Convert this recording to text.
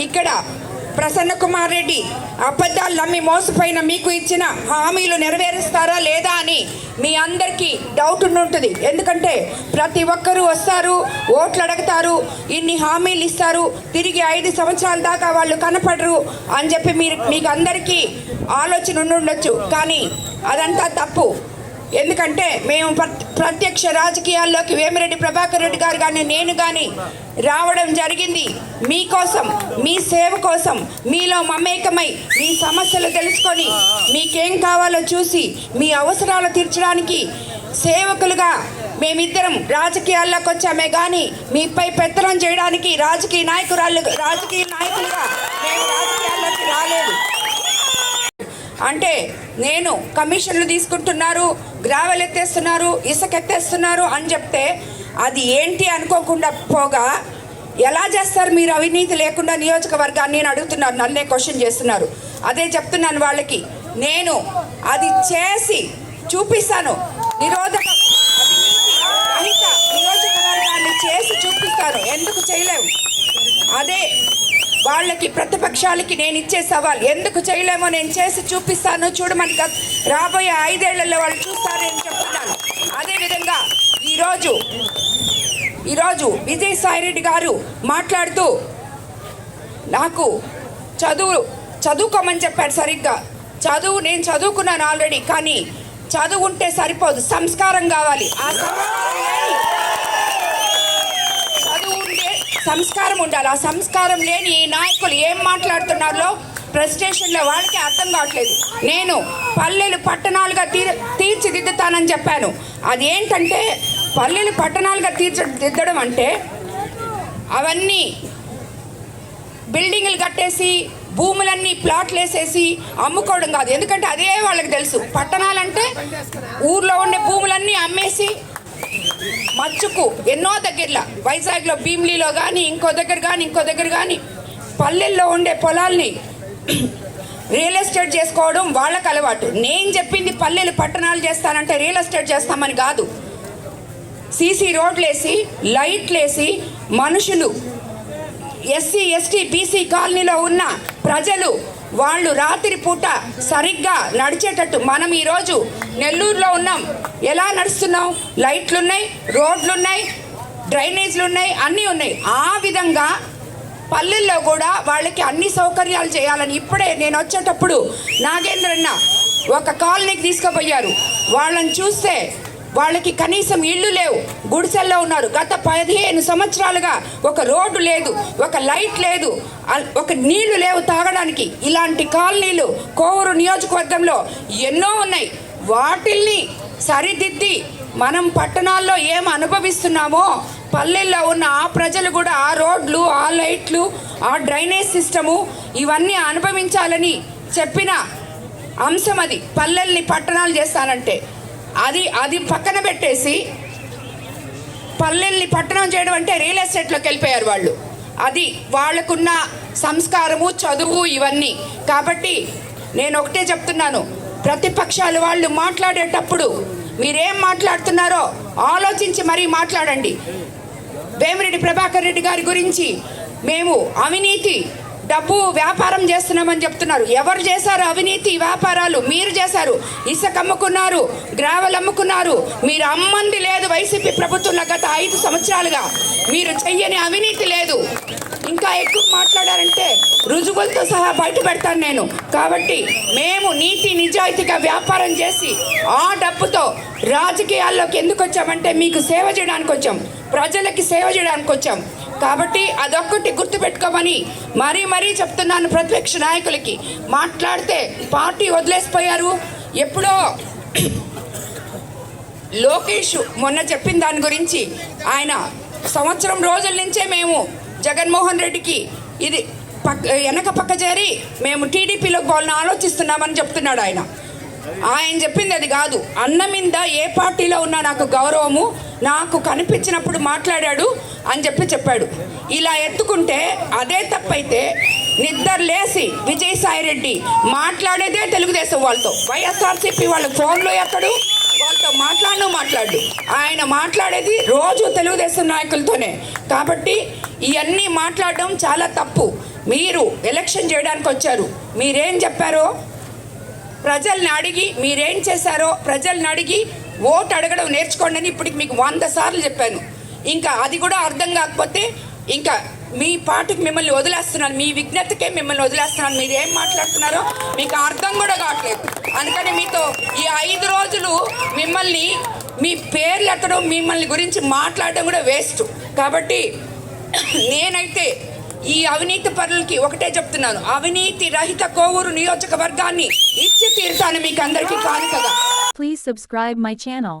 ఇక్కడ ప్రసన్న కుమార్ రెడ్డి అబద్ధాలు నమ్మి మోసపోయిన మీకు ఇచ్చిన హామీలు నెరవేరుస్తారా లేదా అని మీ అందరికీ డౌట్ ఉంటుంది ఎందుకంటే ప్రతి ఒక్కరూ వస్తారు ఓట్లు అడుగుతారు ఇన్ని హామీలు ఇస్తారు తిరిగి ఐదు సంవత్సరాల దాకా వాళ్ళు కనపడరు అని చెప్పి మీరు మీకు అందరికీ ఆలోచన ఉండి ఉండొచ్చు కానీ అదంతా తప్పు. ఎందుకంటే మేము ప్రత్యక్ష రాజకీయాల్లోకి వేమిరెడ్డి ప్రభాకర్ రెడ్డి గారు కానీ నేను కానీ రావడం జరిగింది. మీకోసం మీ సేవ కోసం మీలో మమేకమై మీ సమస్యలు తెలుసుకొని మీకేం కావాలో చూసి మీ అవసరాలు తీర్చడానికి సేవకులుగా మేమిద్దరం రాజకీయాల్లోకి వచ్చామే కానీ మీపై పెత్తనం చేయడానికి రాజకీయ నాయకురాళ్ళు రాజకీయ నాయకులుగా మేము రాజకీయాల్లోకి రాలేదు. అంటే నేను కమిషన్లు తీసుకుంటున్నారు గ్రావెల్ ఎత్తేస్తున్నారు ఇసుక ఎత్తేస్తున్నారు అని చెప్తే అది ఏంటి అనుకోకుండా పోగా ఎలా చేస్తారు మీరు అవినీతి లేకుండా నియోజకవర్గాన్ని? నేను అడుగుతున్నారు నన్నే క్వశ్చన్ చేస్తున్నారు. అదే చెప్తున్నాను వాళ్ళకి. నేను అది చేసి చూపిస్తాను. నిరోధక నియోజకవర్గాన్ని చేసి చూపిస్తాను. ఎందుకు చేయలేము అదే వాళ్ళకి ప్రతిపక్షాలకి నేను ఇచ్చే సవాల్. ఎందుకు చేయలేమో నేను చేసి చూపిస్తాను. చూడమని రాబోయే ఐదేళ్ళలో వాళ్ళు చూస్తారని చెప్తున్నాను. అదేవిధంగా ఈరోజు ఈరోజు విజయసాయిరెడ్డి గారు మాట్లాడుతూ నాకు చదువు చదువుకోమని చెప్పాడు సరిగ్గా. చదువు నేను చదువుకున్నాను ఆల్రెడీ కానీ చదువు ఉంటే సరిపోదు. సంస్కారం కావాలి. ఆ సంస్కారం లేని చదువు ఉండే సంస్కారం ఉండాలి. ఆ సంస్కారం లేని ఈ నాయకులు ఏం మాట్లాడుతున్నారో ప్రెస్టేషన్లో వాళ్ళకి అర్థం కావట్లేదు. నేను పల్లెలు పట్టణాలుగా తీర్ తీర్చిదిద్దుతానని చెప్పాను. అది ఏంటంటే పల్లెలు పట్టణాలుగా తీర్చిదిద్దడం అంటే అవన్నీ బిల్డింగ్లు కట్టేసి భూములన్నీ ప్లాట్లు వేసేసి అమ్ముకోవడం కాదు. ఎందుకంటే అదే వాళ్ళకి తెలుసు. పట్టణాలంటే ఊర్లో ఉండే భూములన్నీ అమ్మేసి మచ్చుకు ఎన్నో దగ్గరలో వైజాగ్లో భీమ్లీలో కానీ ఇంకో దగ్గర కానీ ఇంకో దగ్గర కానీ పల్లెల్లో ఉండే పొలాల్ని రియల్ ఎస్టేట్ చేసుకోవడం వాళ్ళకి అలవాటు. నేను చెప్పింది పల్లెలు పట్టణాలు చేస్తానంటే రియల్ ఎస్టేట్ చేస్తామని కాదు. సీసీ రోడ్లేసి లైట్లేసి మనుషులు ఎస్సీ ఎస్టీ బీసీ కాలనీలో ఉన్న ప్రజలు వాళ్ళు రాత్రి పూట సరిగ్గా నడిచేటట్టు మనం ఈరోజు నెల్లూరులో ఉన్నాం. ఎలా నడుస్తున్నాం లైట్లున్నాయి రోడ్లున్నాయి డ్రైనేజ్లు ఉన్నాయి అన్నీ ఉన్నాయి. ఆ విధంగా పల్లెల్లో కూడా వాళ్ళకి అన్ని సౌకర్యాలు చేయాలని ఇప్పుడే నేను వచ్చేటప్పుడు నాగేంద్రన్న ఒక కాలనీకి తీసుకుపోయారు. వాళ్ళని చూస్తే వాళ్ళకి కనీసం ఇళ్ళు లేవు. గుడిసెల్లో ఉన్నారు. గత పదిహేను సంవత్సరాలుగా ఒక రోడ్డు లేదు ఒక లైట్ లేదు ఒక నీళ్ళు లేవు తాగడానికి. ఇలాంటి కాలనీలు కోవూరు నియోజకవర్గంలో ఎన్నో ఉన్నాయి. వాటిల్ని సరిదిద్ది మనం పట్టణాల్లో ఏం అనుభవిస్తున్నామో పల్లెల్లో ఉన్న ఆ ప్రజలు కూడా ఆ రోడ్లు ఆ లైట్లు ఆ డ్రైనేజ్ సిస్టము ఇవన్నీ అనుభవించాలని చెప్పిన అంశం అది. పల్లెల్ని పట్టణాలు చేస్తానంటే. అది అది పక్కన పెట్టేసి పల్లెల్ని పట్టణం చేయడం అంటే రియల్ ఎస్టేట్లోకి వెళ్ళిపోయారు వాళ్ళు. అది వాళ్ళకున్న సంస్కారము చదువు ఇవన్నీ. కాబట్టి నేను ఒకటే చెప్తున్నాను ప్రతిపక్షాలు వాళ్ళు మాట్లాడేటప్పుడు మీరేం మాట్లాడుతున్నారో ఆలోచించి మరీ మాట్లాడండి. వేమిరెడ్డి ప్రభాకర్ రెడ్డి గారి గురించి మేము అవినీతి డబ్బు వ్యాపారం చేస్తున్నామని చెప్తున్నారు. ఎవరు చేశారు? అవినీతి వ్యాపారాలు. మీరు చేశారు. ఇసుక అమ్ముకున్నారు. గ్రావెల్ అమ్ముకున్నారు. మీరు అమ్మంది లేదు వైసీపీ ప్రభుత్వంలో గత ఐదు సంవత్సరాలుగా. మీరు చెయ్యని అవినీతి లేదు. ఇంకా ఎక్కువ మాట్లాడారంటే రుజువులతో సహా బయట పెడతాను నేను. కాబట్టి మేము నీతి నిజాయితీగా వ్యాపారం చేసి ఆ డబ్బుతో రాజకీయాల్లోకి ఎందుకు వచ్చామంటే మీకు సేవ చేయడానికి వచ్చాం. ప్రజలకి సేవ చేయడానికి వచ్చాం. కాబట్టి అదొక్కటి గుర్తుపెట్టుకోమని మరీ మరీ చెప్తున్నాను ప్రతిపక్ష నాయకులకి. మాట్లాడితే పార్టీ వదిలేసిపోయారు. ఎప్పుడో లోకేష్ మొన్న చెప్పిన దాని గురించి ఆయన సంవత్సరం రోజుల నుంచే మేము జగన్మోహన్ రెడ్డికి ఇది పక్క వెనక పక్క చేరి మేము టీడీపీలోకి పోవాలని ఆలోచిస్తున్నామని చెప్తున్నాడు ఆయన. ఆయన చెప్పింది అది కాదు. అన్న మీద ఏ పార్టీలో ఉన్నా నాకు గౌరవము నాకు కనిపించినప్పుడు మాట్లాడాడు అని చెప్పి చెప్పాడు. ఇలా ఎత్తుకుంటే అదే తప్పైతే నిద్ర లేసి విజయసాయి రెడ్డి మాట్లాడేదే తెలుగుదేశం వాళ్ళతో. వైఎస్ఆర్సీపీ వాళ్ళ ఫోన్లో ఎక్కడు? వాళ్ళతో మాట్లాడు మాట్లాడు. ఆయన మాట్లాడేది రోజు తెలుగుదేశం నాయకులతోనే. కాబట్టి ఇవన్నీ మాట్లాడడం చాలా తప్పు. మీరు ఎలక్షన్ చేయడానికి వచ్చారు మీరేం చెప్పారో ప్రజల్ని అడిగి మీరేం చేశారో ప్రజల్ని అడిగి ఓటు అడగడం నేర్చుకోండి అని ఇప్పటికి మీకు వంద సార్లు చెప్పాను. ఇంకా అది కూడా అర్థం కాకపోతే ఇంకా మీ పాటకు మిమ్మల్ని వదిలేస్తున్నాను మీ విజ్ఞతకే మిమ్మల్ని వదిలేస్తున్నాను మీరు ఏం మాట్లాడుతున్నారో మీకు అర్థం కూడా కావట్లేదు. అందుకని మీతో ఈ ఐదు రోజులు మిమ్మల్ని మీ పేర్లు ఎత్తడం మిమ్మల్ని గురించి మాట్లాడడం కూడా వేస్ట్. కాబట్టి నేనైతే ఈ అవినీతి పరులకి ఒకటే చెప్తున్నాను. అవినీతి రహిత కోవూరు నియోజకవర్గాన్ని ఇచ్చి తీరుతాను మీకు అందరికీ కాదు కదా ప్లీజ్ సబ్స్క్రైబ్ మై ఛానల్